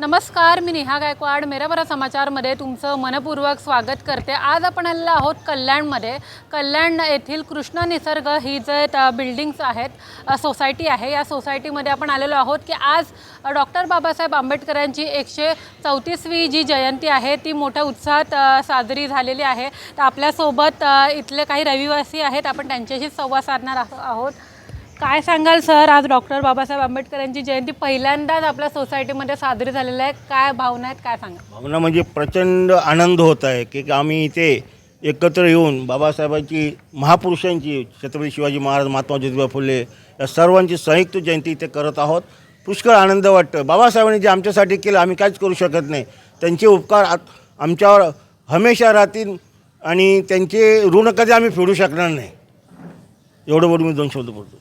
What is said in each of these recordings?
नमस्कार मी नेहा गायकवाड. मेरा बरा समाचारमध्ये तुमचं मनपूर्वक स्वागत करते. आज आपण आलेलो आहोत कल्याणमध्ये. कल्याण येथील कृष्ण निसर्ग ही जे त- बिल्डिंग्स आहेत सोसायटी आहे. या सोसायटीमध्ये आपण आलेलो आहोत की आज डॉक्टर बाबासाहेब आंबेडकरांची एकशे चौतीसवी जी जयंती आहे ती मोठ्या उत्साहात साजरी झालेली आहे. तर आपल्यासोबत इथले काही रहिवासी आहेत. आपण त्यांच्याशी संवाद साधणार आहोत. काय सांगाल सर? आज डॉक्टर बाबासाहेब आंबेडकरांची जयंती पहिल्यांदाच आपल्या सोसायटीमध्ये साजरी झालेली आहे. काय भावना आहेत काय सांगा भावना म्हणजे प्रचंड आनंद होत आहे की की आम्ही इथे एकत्र येऊन बाबासाहेबांची महापुरुषांची छत्रपती शिवाजी महाराज महात्मा ज्योतिबा फुले या सर्वांची संयुक्त जयंती इथे करत आहोत. पुष्कळ आनंद वाटतं बाबासाहेबांनी जे आमच्यासाठी केलं आम्ही काहीच करू शकत नाही. त्यांचे उपकार आमच्यावर हमेशा राहतील आणि त्यांचे ऋण कधी आम्ही फेडू शकणार नाही. एवढं बोलून मी दोन शब्द बोलतो.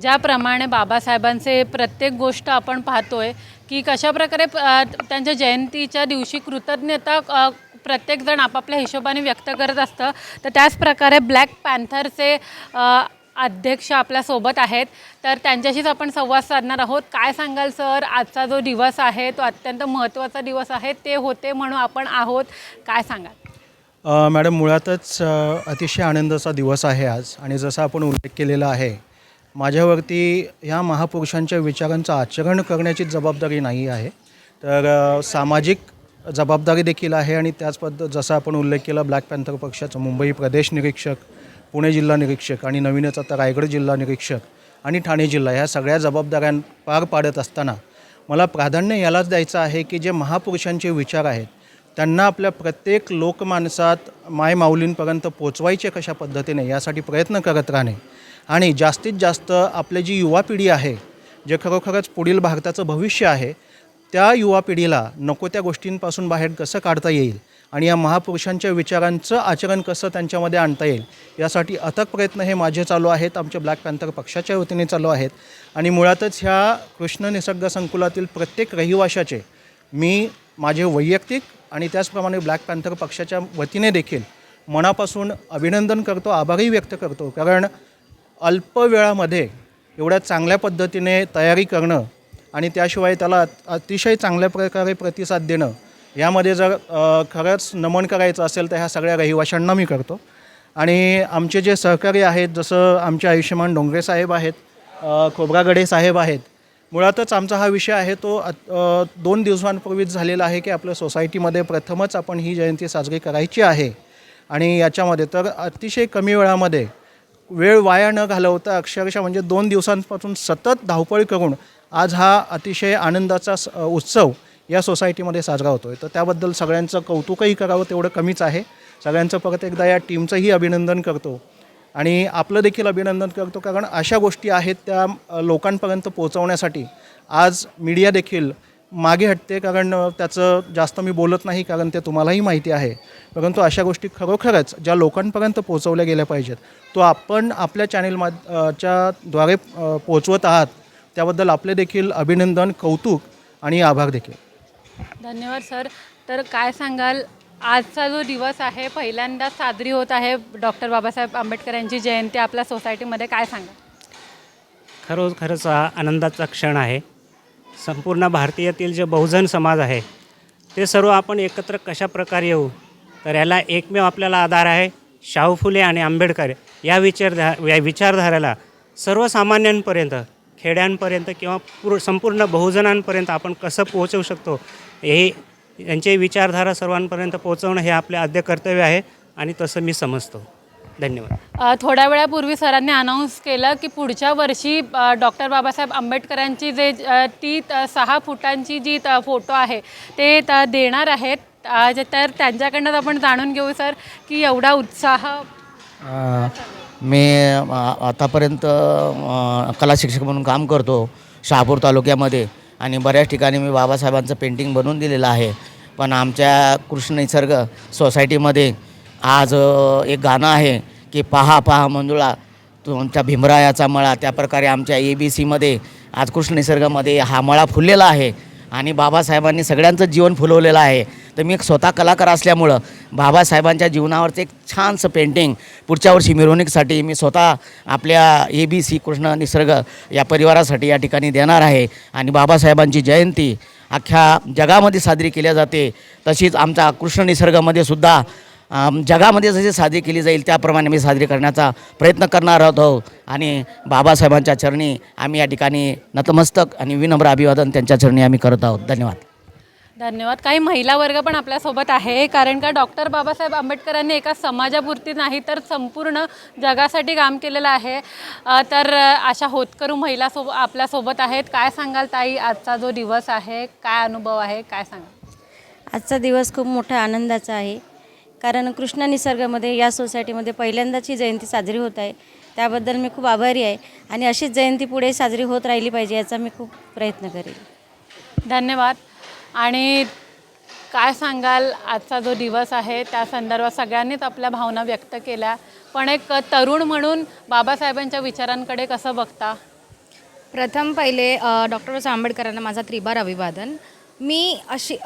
ज्याप्रमाणे बाबासाहेबांचे प्रत्येक गोष्ट आपण पाहतोय की कशाप्रकारे त्यांच्या जयंतीच्या दिवशी कृतज्ञता प्रत्येकजण आपापल्या हिशोबाने व्यक्त करत असतं. तर त्याचप्रकारे ब्लॅक पॅन्थरचे अध्यक्ष आपल्यासोबत आहेत. तर त्यांच्याशीच आपण संवाद साधणार आहोत. काय सांगाल सर? आजचा जो दिवस आहे तो अत्यंत महत्त्वाचा दिवस आहे. ते होते म्हणून आपण आहोत. काय सांगाल? मॅडम मुळातच अतिशय आनंदाचा दिवस आहे आज. आणि जसा आपण उल्लेख केलेला आहे माझ्यावरती ह्या महापुरुषांच्या विचारांचं आचरण करण्याची जबाबदारी नाही आहे. तर सामाजिक जबाबदारी देखील आहे आणि त्याच पद्धत जसा आपण उल्लेख केला ब्लॅक पॅन्थर पक्षाचं मुंबई प्रदेश निरीक्षक पुणे जिल्हा निरीक्षक आणि नवीनच आता रायगड जिल्हा निरीक्षक आणि ठाणे जिल्हा ह्या सगळ्या जबाबदाऱ्या पार पाडत असताना मला प्राधान्य यालाच द्यायचं आहे की जे महापुरुषांचे विचार आहेत त्यांना आपल्या प्रत्येक लोकमानसात मायमाऊलींपर्यंत पोचवायचे कशा पद्धतीने यासाठी प्रयत्न करत राहणे. आणि जास्तीत जास्त आपली जी युवा पिढी आहे जे खरोखरच पुढील भारताचं भविष्य आहे त्या युवा पिढीला नको त्या गोष्टींपासून बाहेर कसं काढता येईल आणि या महापुरुषांच्या विचारांचं आचरण कसं त्यांच्यामध्ये आणता येईल यासाठी अथक प्रयत्न हे माझे चालू आहेत आमच्या ब्लॅक पॅन्थर पक्षाच्या वतीने चालू आहेत. आणि मुळातच ह्या कृष्ण निसर्ग संकुलातील प्रत्येक रहिवाशाचे मी माझे वैयक्तिक आणि त्याचप्रमाणे ब्लॅक पॅन्थर पक्षाच्या वतीने देखील मनापासून अभिनंदन करतो आभारही व्यक्त करतो. कारण अल्प वेळामध्ये एवढ्या चांगल्या पद्धतीने तयारी करणं आणि त्याशिवाय त्याला अतिशय चांगल्या प्रकारे प्रतिसाद देणं यामध्ये जर खरंच नमन करायचं असेल तर ह्या सगळ्या रहिवाशांना मी करतो. आणि आमचे जे सहकारी आहेत जसं आमचे आयुष्यमान डोंगरे साहेब आहेत खोबरागडे साहेब आहेत मुळातच आमचा हा विषय आहे तो दोन दिवसांपूर्वीच झालेला आहे की आपल्या सोसायटीमध्ये प्रथमच आपण ही जयंती साजरी करायची आहे. आणि याच्यामध्ये तर अतिशय कमी वेळामध्ये वेळ वाया न घालवता अक्षरशः म्हणजे दोन दिवसांपासून सतत धावपळ करून आज हा अतिशय आनंदाचा स- उत्सव या सोसायटीमध्ये साजरा होतो आहे तर त्याबद्दल सगळ्यांचं कौतुकही करावं तेवढं कमीच आहे. सगळ्यांचं परत एकदा या टीमचंही अभिनंदन करतो. आणि आपलं देखील अभिनंदन करतो कारण अशा गोष्टी आहेत त्या लोकांपर्यंत पोहोचवण्यासाठी आज मीडिया देखील मागे हटते कारण त्याचं जास्त मी बोलत नाही कारण ते तुम्हालाही माहिती आहे. परंतु अशा गोष्टी खरोखरच ज्या लोकांपर्यंत पोहोचवल्या गेल्या पाहिजेत तो आपण आपल्या चॅनेल मा च्या द्वारे पोहोचवत आहात त्याबद्दल आपले देखील अभिनंदन कौतुक आणि आभार देखील. धन्यवाद सर. तर काय सांगाल आजचा जो दिवस आहे पहिल्यांदा साजरी होत आहे डॉक्टर बाबासाहेब आंबेडकर यांची जयंती. आपल्या सोसायटीमध्ये काय सांगा? खरोच खरंच हा आनंदाचा क्षण आहे. संपूर्ण भारतीयातील जे बहुजन समाज आहे ते सर्व आपण एकत्र कशा प्रकारे येऊ? तर याला एकमेव आपल्याला आधार आहे शाहू फुले आणि आंबेडकर या विचारधा या विचारधाराला सर्वसामान्यांपर्यंत खेड्यांपर्यंत किंवा पूर संपूर्ण बहुजनांपर्यंत आपण कसं पोहोचवू शकतो हे यांचे विचारधारा सर्वांपर्यंत पोहोचवणं हे आपले आद्य कर्तव्य आहे आणि तसं मी समजतो. धन्यवाद. थोड्या वेळापूर्वी सरांनी अनाऊन्स केलं की पुढच्या वर्षी डॉक्टर बाबासाहेब आंबेडकरांची जे ती त- सहा फुटांची जी त- फोटो आहे ते त- देणार आहेत. तर त्यांच्याकडनं आपण जाणून घेऊ सर की एवढा उत्साह. मी आतापर्यंत कला शिक्षक म्हणून काम करतो शहापूर तालुक्यामध्ये. आणि बऱ्याच ठिकाणी मी बाबासाहेबांचं पेंटिंग बनवून दिलेलं आहे. पण आमच्या कृष्ण निसर्ग सोसायटीमध्ये आज एक गाणं आहे की पहा पहा मंजुळा तुमच्या भीमरायाचा मळा. त्याप्रकारे आमच्या ए बी सीमध्ये आज कृष्ण निसर्गामध्ये हा मळा फुललेला आहे. आणि बाबासाहेबांनी सगळ्यांचं जीवन फुलवलेलं आहे. तर मी एक स्वतः कलाकार असल्यामुळं बाबासाहेबांच्या जीवनावरचं एक छानसं पेंटिंग पुढच्या वर्षी मिरवणुकीसाठी मी स्वतः आपल्या ए बी सी कृष्ण निसर्ग या परिवारासाठी या ठिकाणी देणार आहे. आणि बाबासाहेबांची जयंती अख्ख्या जगामध्ये साजरी केल्या जाते. तशीच आमच्या कृष्ण निसर्गामध्ये सुद्धा जगामध्ये जशी साजरी केली जाईल त्याप्रमाणे मी साजरी करण्याचा प्रयत्न करणार आहोत. आणि बाबासाहेबांच्या चरणी आम्ही या ठिकाणी नतमस्तक आणि विनम्र अभिवादन त्यांच्या चरणी आम्ही करत आहोत. धन्यवाद. धन्यवाद. काही महिला वर्ग पण आपल्यासोबत आहे कारण का डॉक्टर बाबासाहेब आंबेडकरांनी एका समाजापुरती नाही तर संपूर्ण जगासाठी काम केलेलं आहे. तर अशा होतकरू महिला सोब आपल्यासोबत आहेत. काय सांगाल ताई? आजचा जो दिवस आहे काय अनुभव आहे काय सांगाल? आजचा दिवस खूप मोठा आनंदाचा आहे कारण कृष्णा निसर्गामध्ये या सोसायटीमध्ये पहिल्यांदाची जयंती साजरी होत आहे. त्याबद्दल मी खूप आभारी आहे आणि अशीच जयंती पुढे साजरी होत राहिली पाहिजे याचा मी खूप प्रयत्न करेन धन्यवाद. आणि काय सांगाल आजचा जो दिवस आहे त्या संदर्भात सगळ्यांनीच आपल्या भावना व्यक्त केल्या. पण एक तरुण म्हणून बाबासाहेबांच्या विचारांकडे कसं बघता? प्रथम पहिले डॉक्टर बाबासाहेब आंबेडकरांना माझा त्रिबार अभिवादन. मी अशी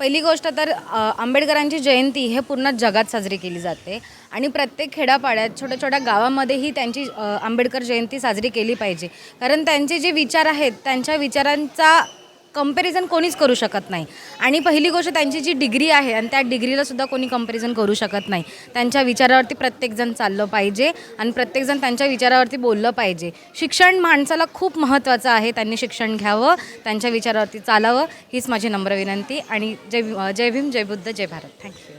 पहिली गोष्ट तर आंबेडकरांची जयंती हे पूर्ण जगात साजरी केली जाते. आणि प्रत्येक खेड्यापाड्यात छोट्या छोट्या गावामध्येही त्यांची आंबेडकर जयंती साजरी केली पाहिजे. कारण त्यांचे जे विचार आहेत त्यांच्या विचारांचा कंपॅरिझन कोणीच करू शकत नाही. आणि पहिली गोष्ट त्यांची जी डिग्री आहे आणि त्या डिग्रीला सुद्धा कोणी कंपॅरिझन करू शकत नाही. त्यांच्या विचारावरती प्रत्येकजण चाललं पाहिजे आणि प्रत्येकजण त्यांच्या विचारावरती बोललं पाहिजे. शिक्षण माणसाला खूप महत्त्वाचं आहे. त्यांनी शिक्षण घ्यावं त्यांच्या विचारावरती चालावं हीच माझी नम्र विनंती. आणि जय जय भीम जय बुद्ध जय भारत. थँक्यू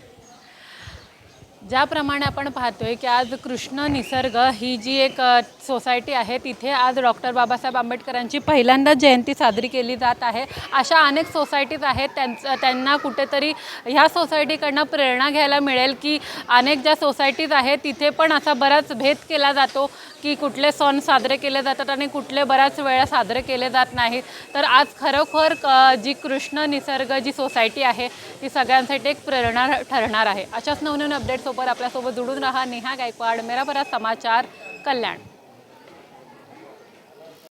ज्याप्रमाणे आपण पाहतोय की आज कृष्ण निसर्ग ही जी एक सोसायटी आहे तिथे आज डॉक्टर बाबासाहेब आंबेडकरांची पहिल्यांदाच जयंती साजरी केली जात आहे. अशा अनेक सोसायटीज आहेत त्यांचं त्यांना कुठेतरी ह्या सोसायटीकडनं प्रेरणा घ्यायला मिळेल की अनेक ज्या सोसायटीज आहेत तिथे पण असा बराच भेद केला जातो की कुठले सण साजरे केले जातात आणि कुठले बऱ्याच वेळा साजरे केले जात नाहीत. तर आज खरोखर क- जी कृष्ण निसर्ग जी सोसायटी आहे ती सगळ्यांसाठी एक प्रेरणा ठरणार आहे. अशाच नवनवीन अपडेटसोबत आपल्यासोबत जुळून राहा. नेहा गायकवाड मेरा बरा समाचार कल्याण.